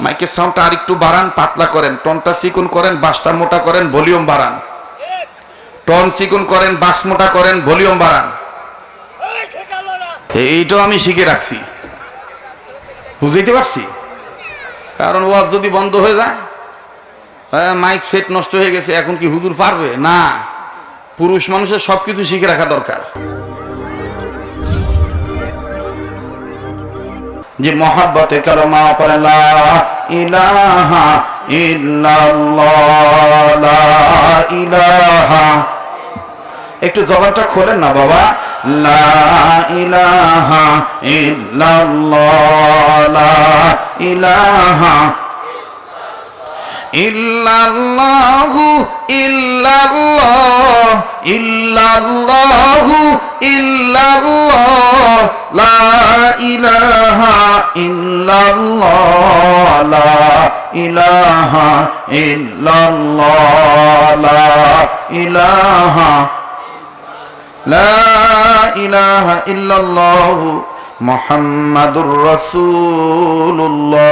মাইকের সাউন্ডটা আর একটু বাড়ান, পাতলা করেন। টনটা চিকুন করেন, বাসটা মোটা করেন, ভলিউম বাড়ান। টন চিকুন করেন, বাস মোটা করেন, ভলিউম বাড়ান। এইটাও আমি শিখে রাখছি। বুঝতে পারছি? কারণ ওয়াজ যদি বন্ধ হয়ে যায় মাইক সেট নষ্ট হয়ে গেছে, এখন কি হুজুর পারবে? না। পুরুষ মানুষের সবকিছু শিখে রাখা দরকার। যে মহাব্বতে কারমা লা ইলাহা ইলাহা। একটু জবানটা খোলেন না বাবা। লা ইলাহা ইল্লাল্লাহু ইল্লাল্লাহ। ইল্লাল্লাহু ইল্লাল্লাহ, লা ইলাহা ইল্লাল্লাহ, লা ইলাহা ইল্লাল্লাহ, লা ইলাহা লা ইলাহা ইল্লাল্লাহ, মুহাম্মাদুর রাসূলুল্লাহ,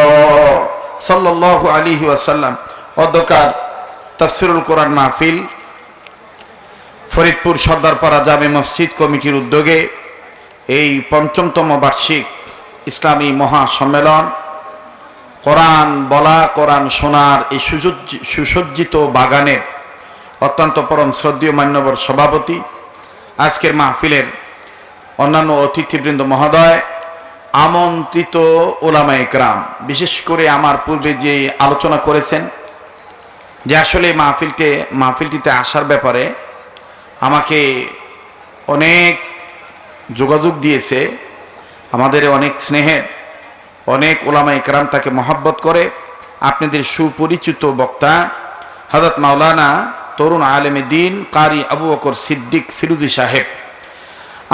সাল্লাল্লাহু আলাইহি ওয়াসাল্লাম। অধ্যকার তাফসিরুল কোরআন মাহফিল। ফরিদপুর সর্দারপাড়া জামে মসজিদ কমিটির উদ্যোগে এই পঞ্চমতম বার্ষিক ইসলামী মহাসম্মেলন। কোরআন বলা, কোরআন শোনার এই সুসজ্জি- সুসজ্জিত বাগানের অত্যন্ত পরম শ্রদ্ধীয় মান্যবর সভাপতি, আজকের মাহফিলের অন্যান্য অতিথিবৃন্দ মহোদয়, আমন্ত্রিত ওলামা একরাম। বিশেষ করে আমার পূর্বে যে আলোচনা করেছেন, যে আসলে মাহফিলকে মাহফিলটিতে আসার ব্যাপারে আমাকে অনেক যোগাযোগ দিয়েছে, আমাদের অনেক স্নেহের, অনেক ওলামা ইকরাম তাকে মহাব্বত করে। আপনাদের সুপরিচিত বক্তা হজরত মাওলানা তরুণ আলেমে দিন, কারি আবু বকর সিদ্দিক ফিরুজি সাহেব।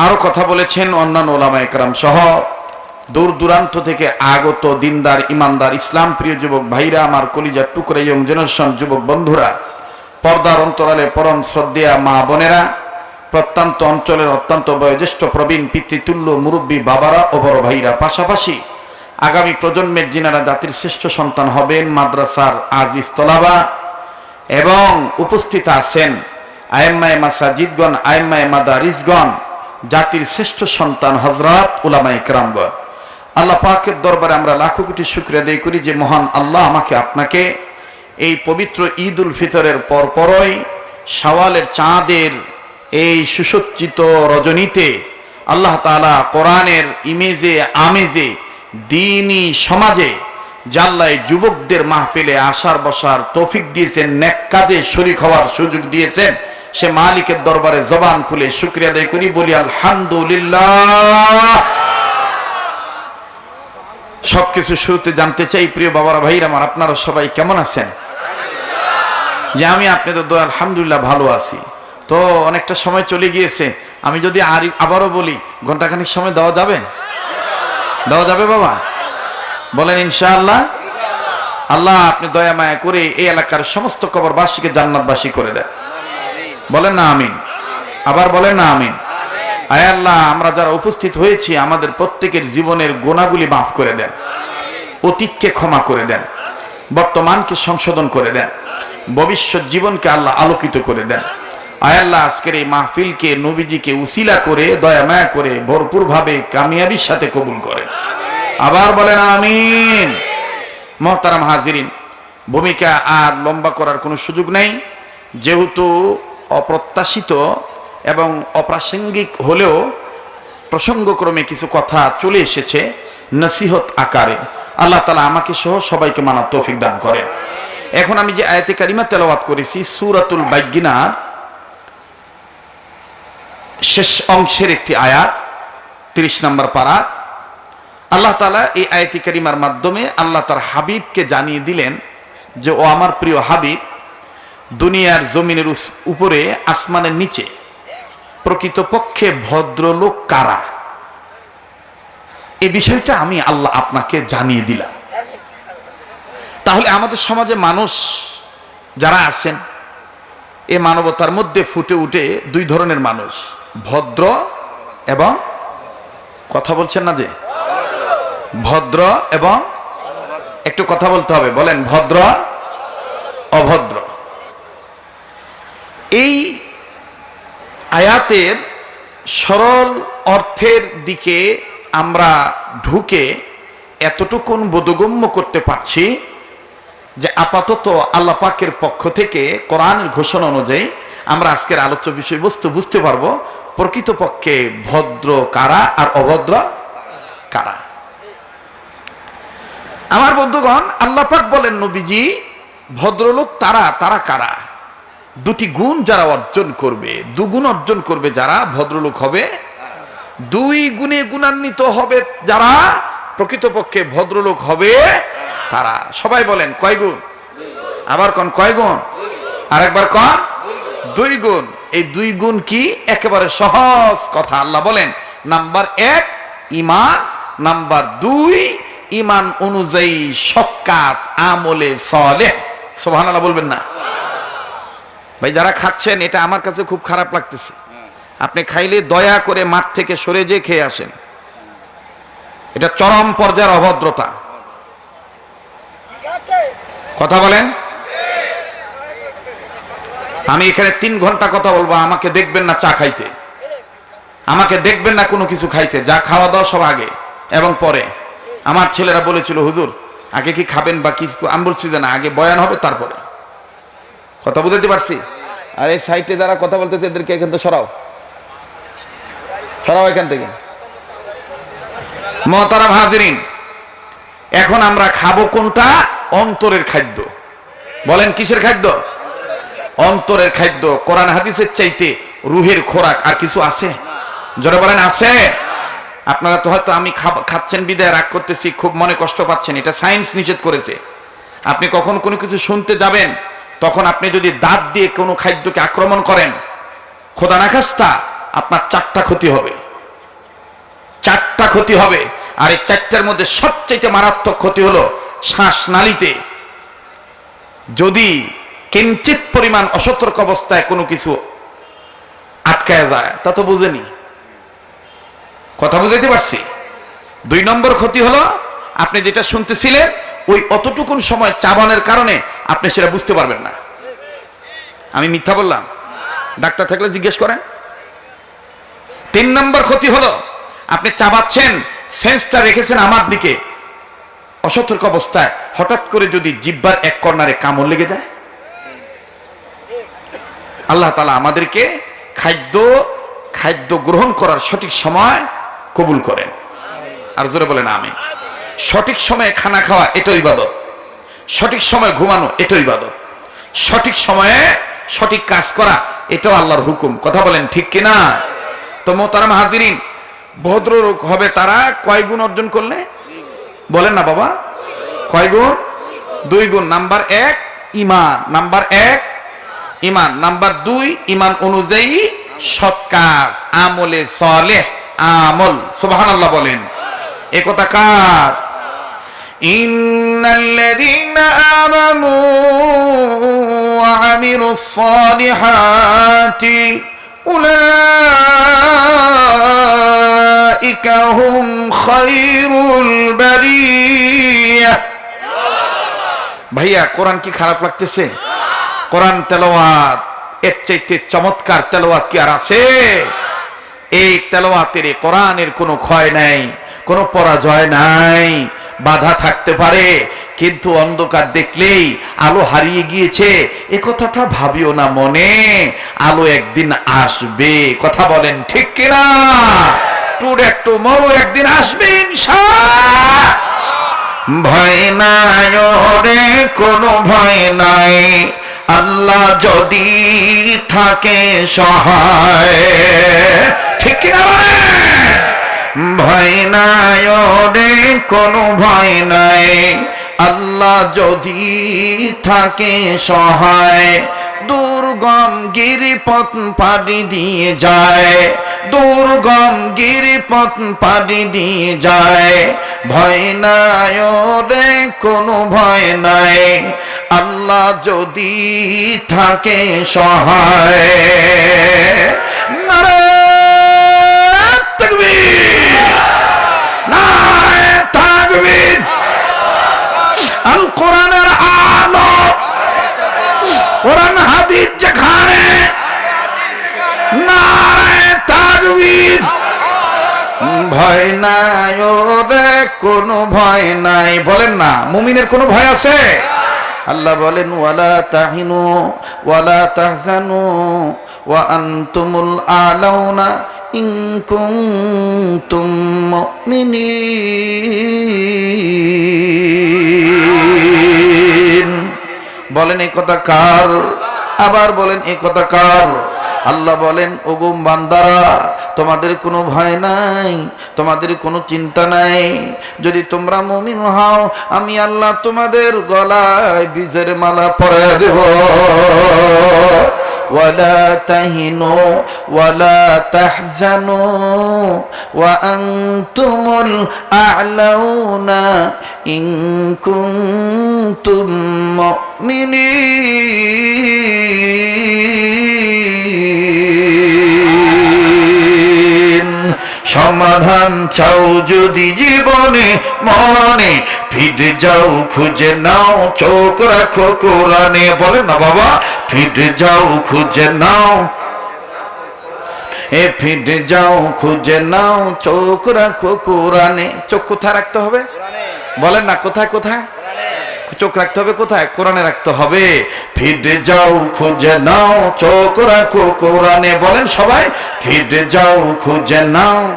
আরও কথা বলেছেন অন্যান্য ওলামা একরাম সহ। দূর দূরান্ত থেকে আগত দিনদার, ইমানদার ইসলাম প্রিয় যুবক ভাইরা, আমার কলিজার টুকরা, ইয়ং জেনারেশন যুবক বন্ধুরা পর্দার অন্তরালে পরম শ্রদ্ধেয়া মা বোনেরা, প্রত্যন্ত অঞ্চলের অত্যন্ত বয়োজ্যেষ্ঠ প্রবীণ পিতৃতুল্য মুরব্বী বাবারা ও বড় ভাইরা। পাশাপাশি আগামী প্রজন্মের যিনারা জাতির শ্রেষ্ঠ সন্তান হবেন, মাদ্রাসার আজিজ তলাবা এবং উপস্থিত আছেন আয়েম্মায় মাসাজিদগণ আয়েম্মায় মাদারিসগণ, জাতির শ্রেষ্ঠ সন্তান হজরত উলামা ইকরামগণ আল্লাহ পাকের দরবারে আমরা লাখো কোটি শুক্রিয়া আদায় করি যে মহান আল্লাহ আমাকে আপনাকে এই পবিত্র ঈদ উল ফিতরের পরপরই সওয়ালের চাঁদের এই সুসজ্জিত রজনীতে আল্লাহ তাআলা কোরআনের ইমেজে, আমেজে, দিনী সমাজে জাল্লায় যুবকদের মাহফিলে আসার বসার তৌফিক দিয়েছেন ন্যাক কাজে শরিক হওয়ার সুযোগ দিয়েছেন। সে মালিকের দরবারে জবান খুলে শুক্রিয়া আদায় করি, বলি আলহামদুলিল্লাহ। সবকিছু শুরুতে জানতে চাই, প্রিয় বাবারা, ভাইরা আমার, আপনারা সবাই কেমন আছেন? যে আমি আপনাদের দোয়া আলহামদুলিল্লাহ ভালো আছি। তো অনেকটা সময় চলে গিয়েছে। আমি যদি আর আবারও বলি ঘন্টাখানিক সময় দেওয়া যাবে? দেওয়া যাবে বাবা? বলেন ইনশাআল্লাহ। আল্লাহ আপনি দয়া মায়া করে এই এলাকার সমস্ত কবরবাসীকে জান্নাতবাসী করে দেন। বলেন না আমিন। আবার বলেন না আমিন। আয় আল্লাহ, আমরা যারা উপস্থিত হয়েছি, আমাদের প্রত্যেকের জীবনের গোনাগুলি মাফ করে দেন। অতীতকে ক্ষমা করে দেন। বর্তমানকে সংশোধন করে দেন। ভবিষ্যৎ জীবনকে আল্লাহ আলোকিত করে দেন। আয় আল্লাহ, আজকের এই মাহফিলকে নবীজিকে উসিলা করে, দয়া মায়া করে ভরপুরভাবে কামিয়াবির সাথে কবুল করে আবার বলেন, আমিন। মহতারাম হাজিরিন, ভূমিকা আর লম্বা করার কোনো সুযোগ নেই। যেহেতু অপ্রত্যাশিত এবং অপ্রাসঙ্গিক হলেও প্রসঙ্গক্রমে কিছু কথা চলে এসেছে নসিহত আকারে। আল্লাহ তালা আমাকে সহ সবাইকে মানার তৌফিক দান করে এখন আমি যে আয়াতে কারিমা তেলাওয়াত করেছি, সুরাতুল বাইগিনার শেষ অংশের একটি আয়াত, তিরিশ নম্বর পারা। আল্লাহ তালা এই আয়াতি কারিমার মাধ্যমে আল্লাহ তার হাবিবকে জানিয়ে দিলেন যে, ও আমার প্রিয় হাবিব, দুনিয়ার জমিনের উপরে, আসমানের নিচে, প্রকৃতপক্ষে ভদ্রলোক কারা? এ বিষয়টা আমি আল্লাহ আপনাকে জানিয়ে দিলাম। তাহলে আমাদের সমাজে মানুষ যারা আছেন, এ মানবতার মধ্যে ফুটে উঠে দুই ধরনের মানুষ, ভদ্র এবং কথা বলছেন না যে? ভদ্র এবং একটু কথা বলতে হবে, বলেন ভদ্র, অভদ্র। এই আয়াতের সরল অর্থের দিকে আমরা ঢুকে এতটুকুন বোধগম্য করতে পারছি যে আপাতত আল্লাহ পাকের পক্ষ থেকে কোরআনের ঘোষণা অনুযায়ী আমরা আজকের আলোচ্য বিষয়বস্তু বুঝতে পারব, প্রকৃতপক্ষে ভদ্র কারা আর অভদ্র কারা? আমার বন্ধুগণ, আল্লাহ পাক বলেন, নবীজি, ভদ্রলোক তারা তারা কারা? দুটি গুণ যারা অর্জন করবে, দুগুণ অর্জন করবে যারা ভদ্রলোক হবে, দুই গুণে গুণান্বিত হবে যারা প্রকৃতপক্ষে ভদ্রলোক হবে তারা সবাই বলেন, কয় গুণ? আবার কোন, কয় গুণ? আরেকবার কন? দুই গুণ। এই দুই গুণ কি? একেবারে সহজ কথা, আল্লাহ বলেন, নাম্বার এক ইমান নাম্বার দুই ইমান অনুযায়ী সব কাজ, আমলে, সলে। সোহান আল্লাহ বলবেন না? ভাই, যারা খাচ্ছেন, এটা আমার কাছে খুব খারাপ লাগতেছে। আপনি খাইলে দয়া করে মাঠ থেকে সরে যেয়ে খেয়ে আসেন। এটা চরম পর্যায়ের অভদ্রতা। কথা বলেন। আমি এখানে তিন ঘণ্টা কথা বলব, আমাকে দেখবেন না চা খাইতে। আমাকে দেখবেন না কোনো কিছু খাইতে, যা খাওয়া দাওয়া সব আগে এবং পরে। আমার ছেলেরা বলেছিল, হুজুর, আগে কি খাবেন বা কি আমি বলছি যে না, আগে বয়ান হবে, তারপরে। কথা বুঝতে পারছি? আর এই সাইটে যারা কথা বলতেছে, এদেরকে এখান থেকে সরাও। সরাও এখান থেকে। মহতারা হাজিরিন, এখন আমরা খাব কোনটা? অন্তরের খাদ্য। বলেন, কিসের খাদ্য? অন্তরের খাদ্য। কোরআন হাদিসের চাইতে রুহের খোরাক আর কিছু আছে? জোরে বলেন, আছে। আপনারা তো হয়তো আমি খাচ্ছেন, বিদায় রাগ করতেছি, খুব মনে কষ্ট পাচ্ছেন, এটা সায়েন্স নিষেধ করেছে। আপনি কখন কোনো কিছু শুনতে যাবেন, তখন আপনি যদি দাঁত দিয়ে কোনো খাদ্যকে আক্রমণ করেন, খোদা নাখাস্তা আপনার চারটা ক্ষতি হবে। চারটা ক্ষতি হবে। আর এই চারটার মধ্যে সবচেয়ে মারাত্মক ক্ষতি হলো শ্বাসনালীতে। যদি কিঞ্চিত পরিমাণ অসতর্ক অবস্থায় কোনো কিছু আটকায় যায়, তা তো বুঝেনি। কথা বুঝাইতে পারছি? দুই নম্বর ক্ষতি হলো, আপনি যেটা শুনতেছিলেন, ওই অতটুকুন সময় চাবানের কারণে আপনি সেটা বুঝতে পারবেন না। আমি মিথ্যা বললাম? ডাক্তার থাকলে জিজ্ঞেস করেন। তিন নম্বর ক্ষতি হলো, আপনি চাবাচ্ছেন, সেন্সটা রেখেছেন আমার দিকে অসতর্ক অবস্থায় হঠাৎ করে যদি জিব্বার এক কর্নারে কামড় লেগে যায়? আল্লাহ তালা আমাদেরকে খাদ্য খাদ্য গ্রহণ করার সঠিক সময় কবুল করেন। আর জোরে বলেন আমি সঠিক সময়ে খানা খাওয়া এটাও ইবাদত। সঠিক সময়ে ঘুমানো এটাও ইবাদত। সঠিক সময়ে সঠিক কাজ করা এটাও আল্লাহর হুকুম। কথা বলেন ঠিক কিনা? তো মোতারাম হাজিরিন, ভদ্রলোক হবে তারা কয় গুণ অর্জন করলে? বলেন না বাবা কয় গুণ দুই গুণ নাম্বার এক ইমান নাম্বার এক ইমান নাম্বার দুই ইমান অনুযায়ী সৎ কাজ আমলে সলেহ আমল সুবহান আল্লাহ বলেন এ কথা কার إن الذين آمنوا وعملوا الصالحات أولئك هم خير البرية ভাইয়া কোরআন কি খারাপ লাগতেছে কোরআন তেলাওয়াত এর চাইতে চমৎকার তেলাওয়াত কি আর আছে এই তেলাওয়াতের এই কোরআনের কোনো ক্ষয় নাই কোনো পরাজয় নাই বাধা থাকতে পারে। কিন্তু অন্ধকার দেখলেই আলো হারিয়ে গিয়েছে। এ কথাটা ভাবিও না মনে। আলো একদিন আসবে। কথা বলেন, ঠিক কিনা? টুর একটু মরু একদিন আসবে ভয় নাই ওরে, কোনো ভয় নাই। আল্লাহ যদি থাকে সহায়। ঠিক কোনো ভয় নাই। আল্লাহ যদি থাকে সহায়, দুর্গম গিরিপথ পাড়ি দিয়ে যায়, দুর্গম গিরিপথ পাড়ি দিয়ে যায়। ভয় নাই ওরে, কোনো ভয় নাই। আল্লাহ যদি থাকে সহায়। নারায়ণ আল কোরআনের আলো। কোরআন হাদিস যেখানে ভয় নাই ওরে, কোনো ভয় নাই। বলেন না, মুমিনের কোনো ভয় আছে? আল্লাহ বলেন, ওয়ালা তাহিনু, ওয়ালা তাহজানু, ওয়া আনতুমুল আলাউনা কুনতুম মুমিনিন বলেন এই কথা কার? আবার বলেন এই কথা কার? আল্লাহ বলেন ওগুম বান্দারা, তোমাদের কোনো ভয় নাই, তোমাদের কোনো চিন্তা নাই। যদি তোমরা মুমিন হও, আমি আল্লাহ তোমাদের গলায় বীজের মালা পরে দেব। ولا تهنوا ولا تحزنوا وأنتم الأعلون إن كنتم مؤمنين সমাধান চাও যদি জীবনে মনে ফিরে যাও খুঁজে নাও চোখ রাখো কোরআনে বলে না বাবা ফিরে যাও খুঁজে নাও এ ফিরে যাও খুঁজে নাও চোখ রাখো কোরআনে চোখ কোথায় রাখতে হবে? বলেন না, কোথায় কোথায়? চোখ রাখতে হবে কোথায়? কোরআনে রাখতে হবে। ফিরে যাও খুঁজে নাও। চোখ রাখো কোরআনে। বলেন সবাই, ফিরে যাও খুঁজে নাও।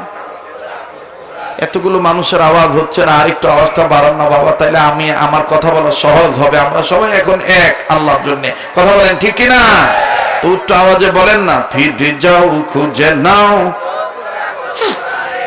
এতগুলো মানুষের আওয়াজ হচ্ছে না, আরেকটু আওয়াজটা বাড়ান না বাবা, তাইলে আমি, আমার কথা বলা সহজ হবে। আমরা সবাই এখন এক আল্লাহর জন্য। কথা বলেন ঠিক কিনা? উচ্চ আওয়াজে বলেন না ফিরে যাও, খুঁজে নাও।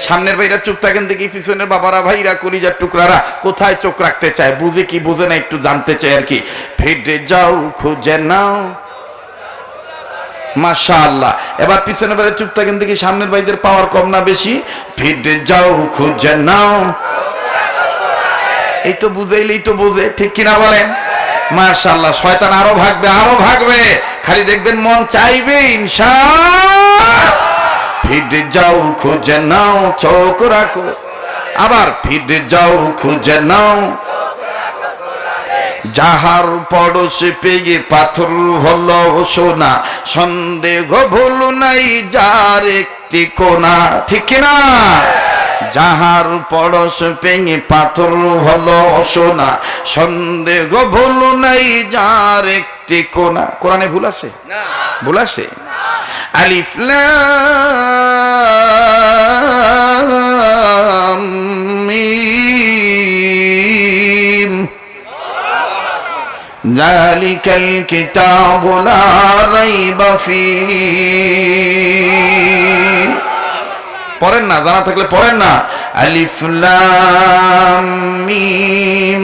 সামনের ভাইরা চুপ থাকেন দেখি পিছনের বাবারা, ভাইরা, কলিজার টুকরারা কোথায় চোখ রাখতে চায়? বুঝে কি বুঝে না একটু জানতে চায় আর কি। ফিরে যাও, খুঁজে নাও। এবার চুপ থাকেন দেখি সামনের ভাইদের পাওয়ার কম না বেশি। ফিরে যাও, খুঁজে নাও। এই তো বুঝাইলেই তো বুঝে, ঠিক কিনা বলেন? মাশাআল্লাহ, শয়তান আরও ভাগবে আরও ভাগবে। খালি দেখবেন মন চাইবে, ইনশা ফিরে যাও খুঁজে নাও চোখ রাখো। আবার ফিরে যাও খুঁজে নাও। যাহার পড়োশে পেয়ে পাথর হলো সোনা সন্দেহ ভুল নাই যার একটি কোনা। ঠিক না যাহার পড়স পেঙে পাথর হলো সোনা সন্দেহ ভুল নাই যার একটি কোনা। কোরআনে ভুল আছে? ভুল আছে? আলিফ লাম মিম ذلك الكتاب لا ريب فيه পড়েন না জানা থাকলে পড়েন না আলিফ লাম মিম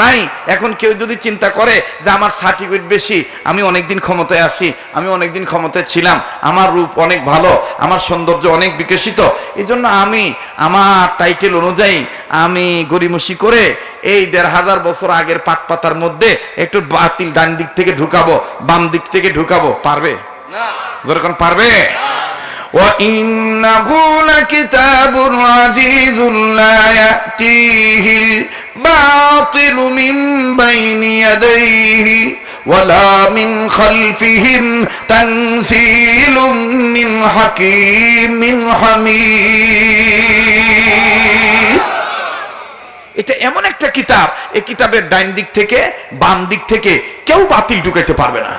নাই এখন কেউ যদি চিন্তা করে যে আমার সার্টিফিকেট বেশি আমি অনেকদিন ক্ষমতায় আছি আমি অনেকদিন ক্ষমতায় ছিলাম আমার রূপ অনেক ভালো আমার সৌন্দর্য অনেক বিকশিত এই জন্য আমি আমার টাইটেল অনুযায়ী আমি গরিমসি করে এই দেড় হাজার বছর আগের পাট পাতার মধ্যে একটু বাতিল ডান দিক থেকে ঢুকাবো বাম দিক থেকে ঢুকাবো পারবে যেরকম পারবে وإنه لكتاب عزيز لا يأتيه الباطل من بين يديه ولا من خلفهم تنزيل من حكيم حميد এটা এমন একটা কিতাব এই কিতাবের ডাইন দিক থেকে বাম দিক থেকে কেউ বাতিল ঢুকাইতে পারবে না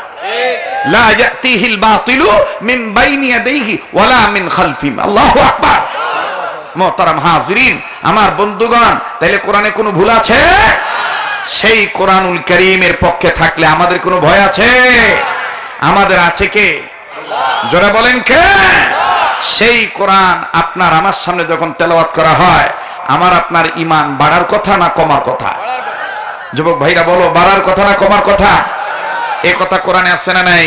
লা ইয়াতিহিল বাতিলু মিন বাইনি ইয়াদাইহি ওয়ালা মিন খালফিহি আল্লাহু আকবার মোহতারাম হাজরিন, আমার বন্ধুগণ, তাইলে কোরআনে কোনো ভুল আছে? সেই কোরআনুল করিমের পক্ষে থাকলে আমাদের কোনো ভয় আছে? আমাদের আছে কে? জোরে বলেন কে? সেই কোরআন আপনার আমার সামনে যখন তেলাওয়াত করা হয়, আমার আপনার ইমান বাড়ার কথা না কমার কথা? যুবক ভাইরা বলো, বাড়ার কথা না কমার কথা? এ কথা কোরআনে আছে না নাই?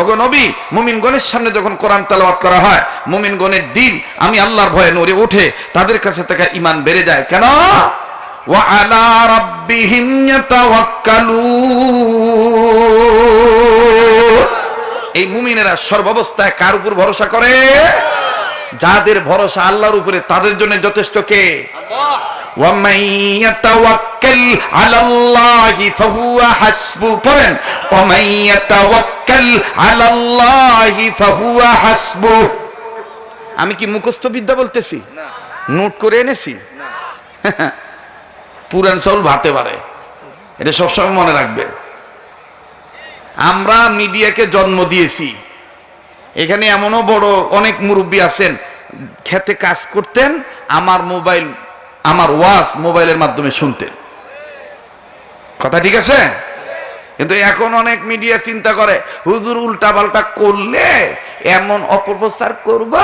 ওগো নবী মুমিনগণের সামনে যখন কোরআন তেলাওয়াত করা হয় মুমিনগণের দিন, আমি আল্লাহর ভয়ে নড়ে ওঠে তাদের কাছে থেকে ইমান বেড়ে যায়। কেন? এই মুমিনেরা সর্বাবস্থায় কার উপর ভরসা করে? যাদের ভরসা আল্লাহর উপরে, তাদের জন্য যথেষ্ট কে? ومن يتوكل على الله فهو حسبه পড়েন ومن يتوكل على الله فهو حسبه আমি কি মুখস্থ বিদ্যা বলতেছি নোট করে এনেছি পুরান চাউল ভাতে পারে এটা সবসময় মনে রাখবেন আমরা মিডিয়াকে জন্ম দিয়েছি এখানে এমনও বড় অনেক মুরব্বী আছেন খেতে কাজ করতেন আমার মোবাইল আমার ওয়াজ মোবাইলের মাধ্যমে শুনতেন কথা ঠিক আছে? কিন্তু এখন অনেক মিডিয়া চিন্তা করে, হুজুর উল্টা পাল্টা করলে এমন অপপ্রচার করব?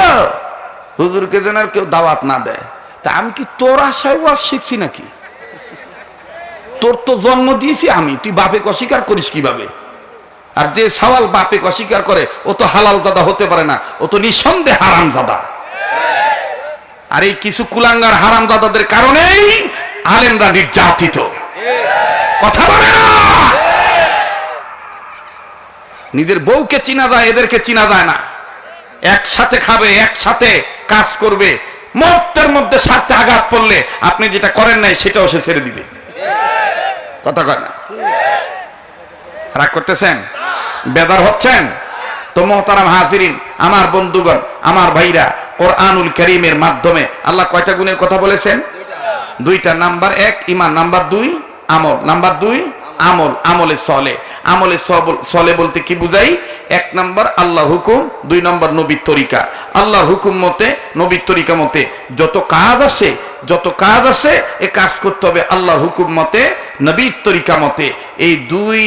হুজুরকে যেন আর কেউ দাওয়াত না দেয়। তা আমি কি তোর আশায় ওয়াজ শিখছি নাকি? তোর তো জন্ম দিয়েছি আমি, তুই বাপে অস্বীকার করিস কীভাবে? আর যে সওয়াল বাপে অস্বীকার করে, ও তো হালাল জাদা হতে পারে না, ও তো নিঃসন্দেহে হারাম জাদা আর এই কিছু কুলাঙ্গার হারাম দাদাদের কারণেই আলেমরা নির্যাতিত। কথা বলে না। নিজের বউকে চিনা যায়, এদেরকে চিনা যায় না। একসাথে খাবে, একসাথে কাজ করবে। মুহূর্তের মধ্যে স্বার্থে আঘাত পড়লে আপনি যেটা করেন নাই, সেটাও সে ছেড়ে দিবে। কথা কয় না? রাগ করতেছেন? বেদার হচ্ছেন? তো মোহতারাম হাজিরিন, আমার বন্ধুগণ, আমার ভাইরা, কোরআনুল করিমের মাধ্যমে আল্লাহ কয়টা গুণের কথা বলেছেন? দুইটা, নাম্বার এক ইমান নাম্বার দুই, আমল, নাম্বার দুই, আমল, আমলে সলে। আমলে চলে বলতে কি বুঝাই? এক নাম্বার আল্লাহ হুকুম, দুই নম্বর নবীর তরিকা। আল্লাহর হুকুম মতে, নবীর তরিকা মতে যত কাজ আছে যত কাজ আছে এ কাজ করতে হবে আল্লাহর হুকুম মতে, নবীর তরিকা মতে। এই দুই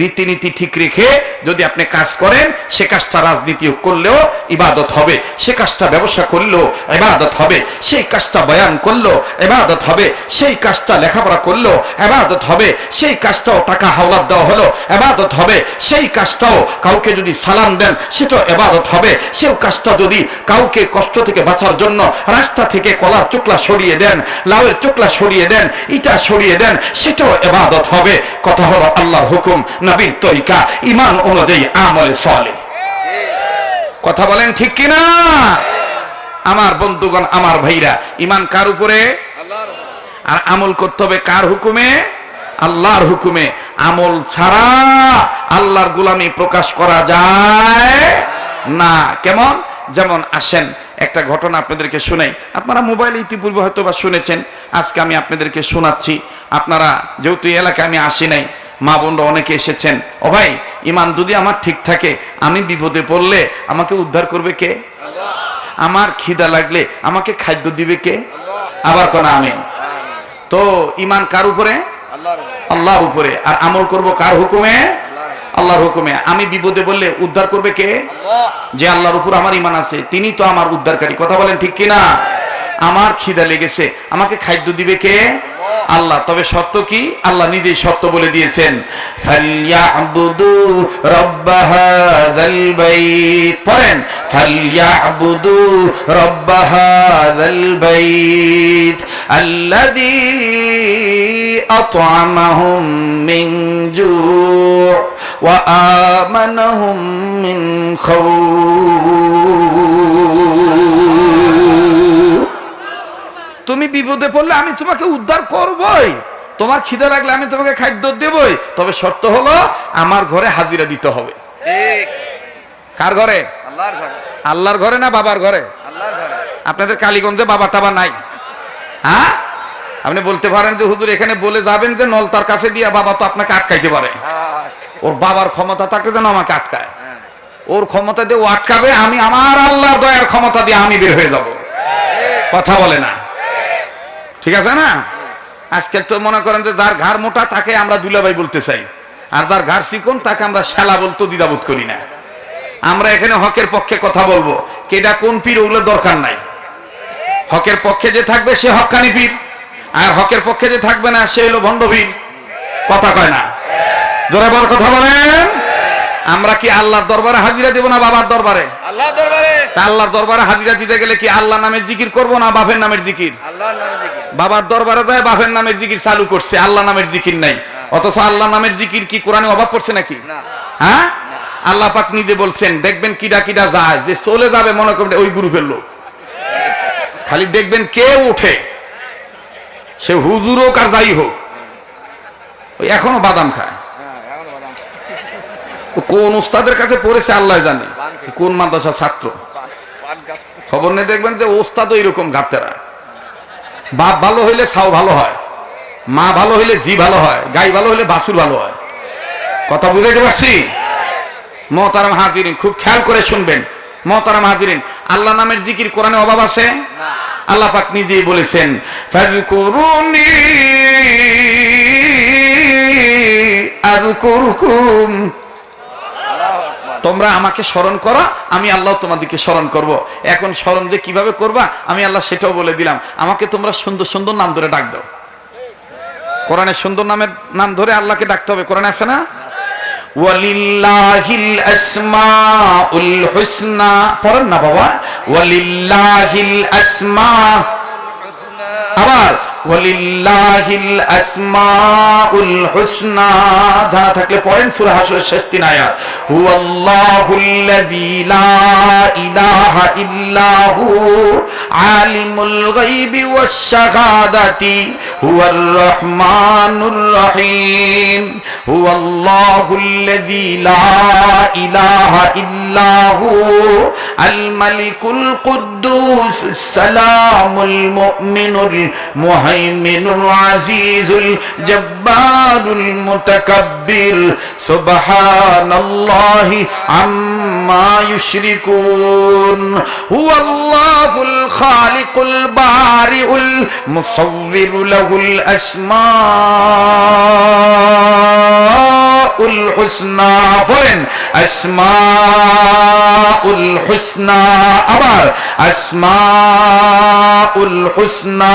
রীতিনীতি ঠিক রেখে যদি আপনি কাজ করেন, সে কাজটা রাজনীতি করলেও ইবাদত হবে, সে কাজটা ব্যবসা করলেও এবাদত হবে, সেই কাজটা বয়ান করলেও এবাদত হবে, সেই কাজটা লেখাপড়া করলেও এবাদত হবে, সেই কাজটাও টাকা হাওলাত দেওয়া হলো এবাদত হবে, সেই কাজটাও কাউকে যদি সালাম দেন, সেটাও এবাদত হবে সেই কাজটা যদি কাউকে কষ্ট থেকে বাঁচার জন্য রাস্তা থেকে কলার চোকলা সরিয়ে দেন, লাউয়ের চোকলা সরিয়ে দেন, ইটা সরিয়ে দেন, সেটাও এবাদত হবে। কথা হলো আল্লাহ হুকুম, নবীর তরিকা ইমান অনুযায়ী আমলে চলে কথা বলেন ঠিক কিনা? আমার বন্ধুগণ, আমার ভাইরা ইমান কার উপরে? আর আমল করতে হবে কার হুকুমে? আল্লাহর হুকুমে। আমল ছাড়া আল্লাহর গুলামি প্রকাশ করা যায় না। কেমন? যেমন আসেন, একটা ঘটনা আপনাদেরকে শুনাই। আপনারা মোবাইলে ইতিপূর্বে হয়তো বা শুনেছেন। আজকে আমি আপনাদেরকে শোনাচ্ছি। আপনারা যেহেতু এলাকায় আমি আসি নাই মা বোনরা অনেকে এসেছেন, ও ভাই ইমান যদি আমার ঠিক থাকে, আমি বিপদে পড়লে আমাকে উদ্ধার করবে কে? আমার খিদা লাগলে আমাকে খাদ্য দিবে কে? আবার কোন আমিন। তো ইমান কার উপরে? আল্লাহর উপরে। আর আমল করব কার হুকুমে? আল্লাহর হুকুমে। আমি বিপদে বললে উদ্ধার করবে কে? যে আল্লাহর উপর আমার ইমান আছে, তিনি তো আমার উদ্ধারকারী। কথা বলেন ঠিক কিনা? আমার খিদা লেগেছে। আমাকে খাদ্য দিবে কে? আল্লাহ। তবে সত্য কি? আল্লাহ নিজেই সত্য বলে দিয়েছেন। পড়েন, ফালইয়াবুদু রাব্ব হাযাল বাইত। আল্লাযী আত'আমাহুম মিন জু' ওয়া তুমি বিপদে পড়লে আমি তোমাকে উদ্ধার করবই। তোমার খিদে লাগলে আমি তোমাকে খাদ্য দেবই। তবে শর্ত হলো আমার ঘরে হাজিরা দিতে হবে। কার ঘরে? আল্লাহর ঘরে। আল্লাহর ঘরে না বাবার ঘরে? আল্লাহর ঘরে। আপনাদের কালীগঞ্জে বাবা টাবা নাই। হ্যাঁ? আপনি বলতে পারেন যে হুজুর এখানে বলে যাবেন যে নল তার কাছে দিয়ে বাবা তো আপনাকে আটকাইতে পারে। আচ্ছা, ওর বাবার ক্ষমতা থাকলে যেন আমাকে আটকায়। হ্যাঁ। ওর ক্ষমতা দিয়ে ও আটকাবে আমি আমার আল্লাহর দয়ার ক্ষমতা দিয়ে আমি বের হয়ে যাব। কথা বলে না। ঠিক আছে না? আজকে তো মনে করেন যে যার ঘাড় মোটা, তাকে আমরা দুলাভাই বলতে চাই। আর যার ঘাড় চিকন, তাকে আমরা শালা বলতে দ্বিধাবোধ করি না। আমরা এখানে হকের পক্ষে কথা বলব। কেটা কোন পীর ওগুলো দরকার নাই। হকের পক্ষে যে থাকবে, সে হকানি পীর। আর হকের পক্ষে যে থাকবে না, সে হলো ভণ্ডবীর কথা কয় না? জোরে বল কথা বলেন। আমরা কি আল্লাহর দরবারে হাজিরা দেব না বাবার দরবারে? আল্লাহ দরবারে। তা আল্লাহর দরবারে হাজিরা দিতে গেলে কি আল্লাহ নামের জিকির করব না বাপের নামের জিকির? আল্লাহর নামে জিকির। বাবার দরবারে যায় বাপের নামের জিকির চালু করছে আল্লাহ নামের জিকির নাই। অথচ আল্লাহ নামের জিকির কি কোরআনে অভাব পড়ছে নাকি? হ্যাঁ? আল্লাহ পাক নিজে বলছেন দেখবেন কিডা কিডা যায় যে চলে যাবে মনে করবেন ওই গ্রুপের লোক। খালি দেখবেন কে উঠে সে হুজুর হোক আর যাই হোক ওই এখনও বাদাম খায় হ্যাঁ এখন বাদাম ও কোন উস্তাদের কাছে পড়েছে আল্লাহ জানে কোন মাদ্রাসা ছাত্র? খবর নিয়ে দেখবেন যে ওস্তাদও এরকম ঘাটতেরা। বাপ ভালো হইলে ছাও ভালো হয় মা ভালো হইলে জি ভালো হয় গাই ভালো হইলে বাসুর ভালো হয়। কথা বুঝাইতে পারছি? মহতারাম হাজিরিন খুব খেয়াল করে শুনবেন। মহতারাম হাজিরিন আল্লাহ নামের জিকির কোরআনে অভাব আছে? আল্লাহ পাক নিজেই বলেছেন আযকুরকুম আকবার তোমরা আমাকে স্মরণ করো, আমি আল্লাহ তোমাদেরকে স্মরণ করব। এখন স্মরণ যে কীভাবে করবা, আমি আল্লাহ সেটাও বলে দিলাম। আমাকে তোমরা সুন্দর সুন্দর নাম ধরে ডাক দাও। কোরআনের সুন্দর নামের নাম ধরে আল্লাহকে ডাকতে হবে। কোরআন আছে না? ওয়ালিল্লাহিল পড়েন না বাবা? ওয়ালিল্লাহিল আসমা। আবার ওয়ালিল্লাহিল আসমাউল হুসনা। জানা থাকলে পড়েন সূরা হাসরের শেষ তিন আয়াত। হুয়াল্লাহুল্লাযী লা ইলাহা ইল্লা হু আলিমুল গায়বি শাহাদাতি হুয়ার রহমানুর রহিম লা ইলাহা ইল্লা হু আল মালিকুল কুদ্দুস। সালামুল মুমিনুল মুহাইমিনুল আজিজুল জব্বারুল মুতাকাব্বির সুবহানাল্লাহি আম্মা ইউশরিকুন হুয়াল্লাহুল খালিকুল বারিউল মুসাউবিরু লাহুল আসমাউল হুসনা বলেন আসমাউল হুসনা আবার আসমাউল হুসনা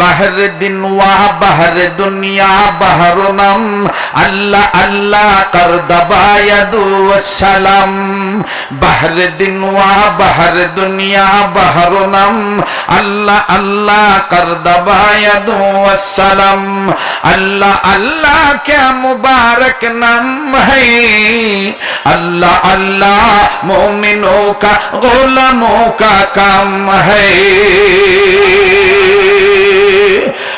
বাহর দিন ওয়া বাহর দুনিয়া বাহর নাম আল্লাহ আল্লাহ কর দবায়াদু সালাম বাহর দিন ওয়া বাহর দুনিয়া বাহর নাম আল্লাহ আল্লাহ কর দবায়াদু সালাম अल्लाह अल्लाह क्या मुबारक नाम है अल्लाह अल्लाह मोमिनों का गुलामों का काम है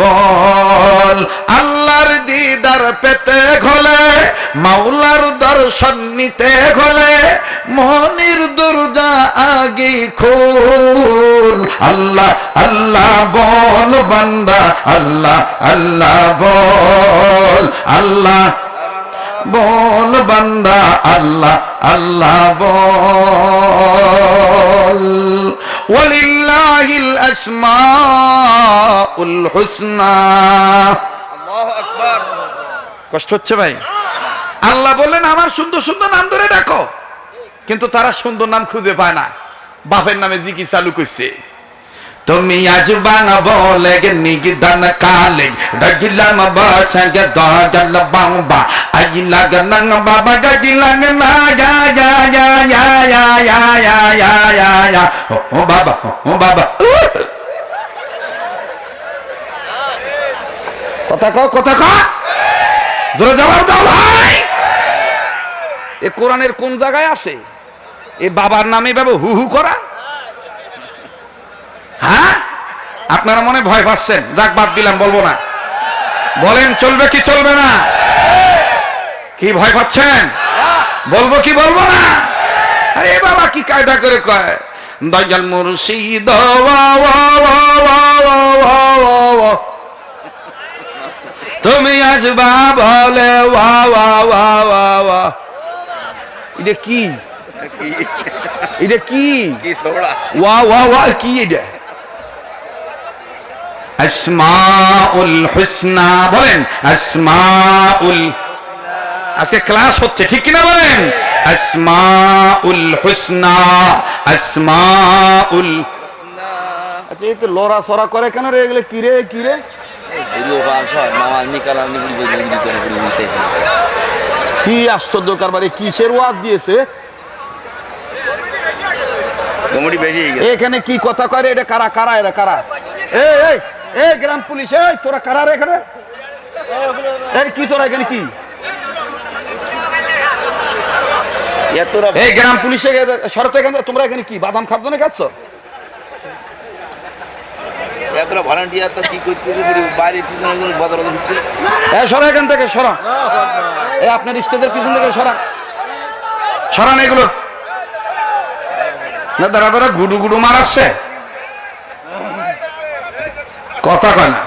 বল, আল্লাহর দিদার পেতে ঘলে মাওলার দর্শন নিতে ঘলে মনির দুর্গা আগে খোল আল্লাহ আল্লাহ বল বান্দা, আল্লাহ আল্লাহ বল আল্লাহ বল বান্দা, আল্লাহ আল্লাহ বল। ওয়ালিল্লাহিল الأسماء الحسنى الله أكبر কষ্ট হচ্ছে ভাই। আল্লাহ বললেন আমার সুন্দর সুন্দর নাম ধরে ডাকো। কিন্তু তারা সুন্দর নাম খুঁজে পায় না। বাপের নামে জিকি চালু করছে। তুমি আজ কালে ডাকিলাম বসঙ্গে দজল বাবা। আজ গাজি লাগন, যা যা যা যা যা যা যা যা যা যা। ও বাবা ও বাবা। কথা কও কথা কও। জোরে জবাব দাও ভাই। এ কোরআনের কোন জায়গায় আছে? এ বাবার নামে বাবা হু হু করা? হ্যাঁ আপনারা মনে ভয় পাচ্ছেন যাক বাদ দিলাম বলব না বলেন চলবে কি চলবে না কি ভয় পাচ্ছেন বলব কি বলব না আরে বাবা কি কায়দা করে কয় দয়াল মুর্শিদ তুমি আজ বলে ওয়া ওয়া ওয়া ওয়া ওয়া কি এটা কি এটা কি ওয়া ওয়া ওয়া কি এটা আসমাউল হুসনা বলেন আসমাউল আজকে ক্লাস হচ্ছে ঠিক কিনা বলেন? আসমাউল হুসনা আসমাউল আচ্ছা এই তো লড়া সরা করে কেন রে? এগুলো কি রে কি আশ্চর্য কারবারে কিসের ওয়াজ দিয়েছে? এখানে কি কথা কয় রে? এটা কারা কারা এরা কারা? এই! এই এই গ্রাম পুলিশ এই তোরা কারা রে এখানে? এর কি তোরা এখানে কি? এই গ্রাম পুলিশে এখানে তোমরা এখানে কি বাদাম খাদ্য না খাচ্ছ কি করতেছে পিছনে হচ্ছে? এই সরা এখান থেকে সরা। এই আপনার পিছন থেকে সরা। সরান এগুলো? না দাঁড়া দাঁড়া গুডু গুডু মারাচ্ছে। কথা কয় না।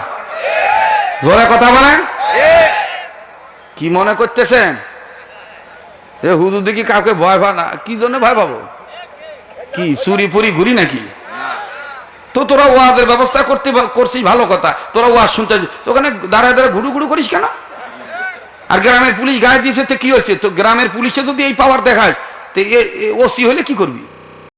জোরে কথা বলেন। কি মনে করতেছেন? এ হুজুর দেখি কাউকে ভয় পা না। কি জন্য ভয় পাবো? কি চুরি পুরি ঘুরি নাকি? তো তোরা ওয়াজের ব্যবস্থা করতে করছিস, ভালো কথা। তোরা ওয়াজ শুনতে তো ওখানে দাঁড়ায় দাঁড়ায় ঘুরু ঘুরু করিস কেন? আর গ্রামের পুলিশ গায়ে দিয়েছে, তো কি হয়েছে? তো গ্রামের পুলিশে যদি এই পাওয়ার দেখায়, তো এ ওসি হলে কি করবি?